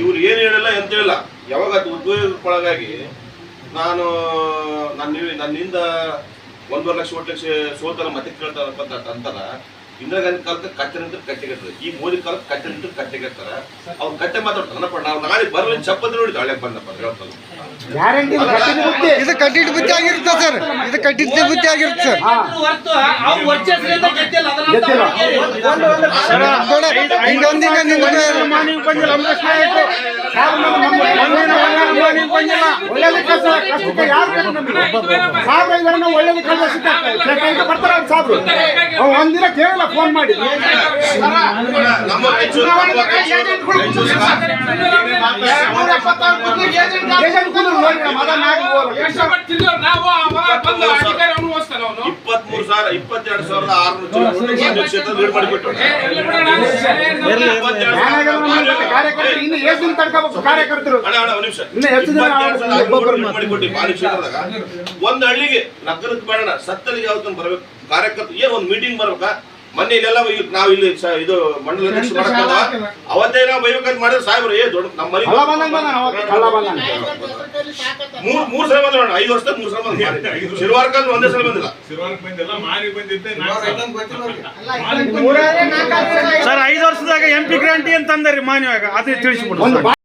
ಇವ್ರು ಏನು ಹೇಳಿಲ್ಲ ಎಂತ ಹೇಳಲ್ಲ. ಯಾವಾಗ ಅದು ಉದ್ಯೋಗಕ್ಕೊಳಗಾಗಿ ನಾನು ನನ್ನ ನನ್ನಿಂದ ಒಂದೂವರೆ ಲಕ್ಷ ಒಟ್ಟು ಲಕ್ಷ, ಸೋತಲ್ಲ, ಮತ್ತೆ ಕೇಳ್ತಾರಪ್ಪ ಅಂತ ಅಂತಾರ ಇಂದಿರಾ ಗಾಂಧಿ ಕಾಲಕ್ಕೆ ಕತ್ತೆ ನಿಂತು ಕಟ್ಟದ ಈ ಮೋದಿ ಕಾಲಕ್ಕೆ ಕತ್ತೆ ನಿಂತು ಕಟ್ಟೆಗೆಡ್ತಾರ ಅವ್ರು ಕತ್ತೆ ಮಾತಾಡ್ತಾರಪ್ಪ ನಾವು ನಾಳೆ ಬರಲಿ ಚಪ್ಪದ ನೋಡಿ ಹಳೆ ಬಂದಪ್ಪ ಇದು ಕಟ್ಟಿಟ್ಟು ಬುದ್ಧಿ? ಆಗಿರುತ್ತೆ ಸರ್. ಇದು ಕಟ್ಟಿಟ್ಟು ಬುದ್ಧಿ ಆಗಿರುತ್ತೆ ಸರ್. ಹಿಂಗೊಂದು ಕೆಲಸ ಕಷ್ಟಕ್ಕೆ ಯಾರು ಬೇಕು ನಮಗೆ ಸಾಬ್ರ ಇದಾರೆ ಒಳ್ಳೇದು ಕೆಲಸ ಸಿಗ್ತದೆ ಬರ್ತಾರೆ ಅವ್ರು ಸಾಬ್ರು ಅವ್ ಒಂದಿನ ಕೇಳಲ್ಲ ಫೋನ್ ಮಾಡಿ. ಇಪ್ಪತ್ಮೂರು ಸಾವಿರ ಇಪ್ಪತ್ತೆರಡು ಸಾವಿರದ ಆರುನೂರು ಕ್ಷೇತ್ರ ಇನ್ನು ಎಷ್ಟು ದಿನ ತಡ್ಕೋಬೇಕು ಕಾರ್ಯಕರ್ತರು. ಇನ್ನು ದಿನ ಮಾಡಿಕೊಟ್ಟು ಕ್ಷೇತ್ರದಾಗ ಒಂದ್ ಹಳ್ಳಿಗೆ ನಗರಕ್ಕೆ ಬೇಡ ಸತ್ತಲ್ಲಿ ಯಾವ್ದು ಬರ್ಬೇಕು. ಕಾರ್ಯಕರ್ತರು ಏನ್ ಒಂದ್ ಮೀಟಿಂಗ್ ಬರ್ಬೇಕಾ? ಮೊನ್ನೆ ಇಲ್ಲೆಲ್ಲ ನಾವ್ ಇಲ್ಲಿ ಸ- ಇದು ಮಂಡಲ ಅವತ್ತೇ ನಾವು ಬೈಬೇಕಂತ ಮಾಡಿದ್ರೆ ಸಾಹೇಬ್ರು ಏ ದೊಡ್ಡ ನಮ್ಮ ಮನೆ ಮೂರ್ ಮೂರ್ ಸಲ ಬಂದ ಐದು ವರ್ಷದ ಮೂರ್ ಸಲ ಬಂದ ಶಿರ್ವಾರ್ಕಂದ್ರೆ ಒಂದೇ ಸಲ ಬಂದಿಲ್ಲ. ಸರ್ ಐದು ವರ್ಷದಾಗ ಎಂ ಪಿ ಗ್ಯಾರಂಟಿ ಅಂತಂದ್ರಿ ಮಾನ್ಯವಾಗ. ಅದು ತಿಳಿಸ್ಬಿಡ್ರಿ ಒಂದು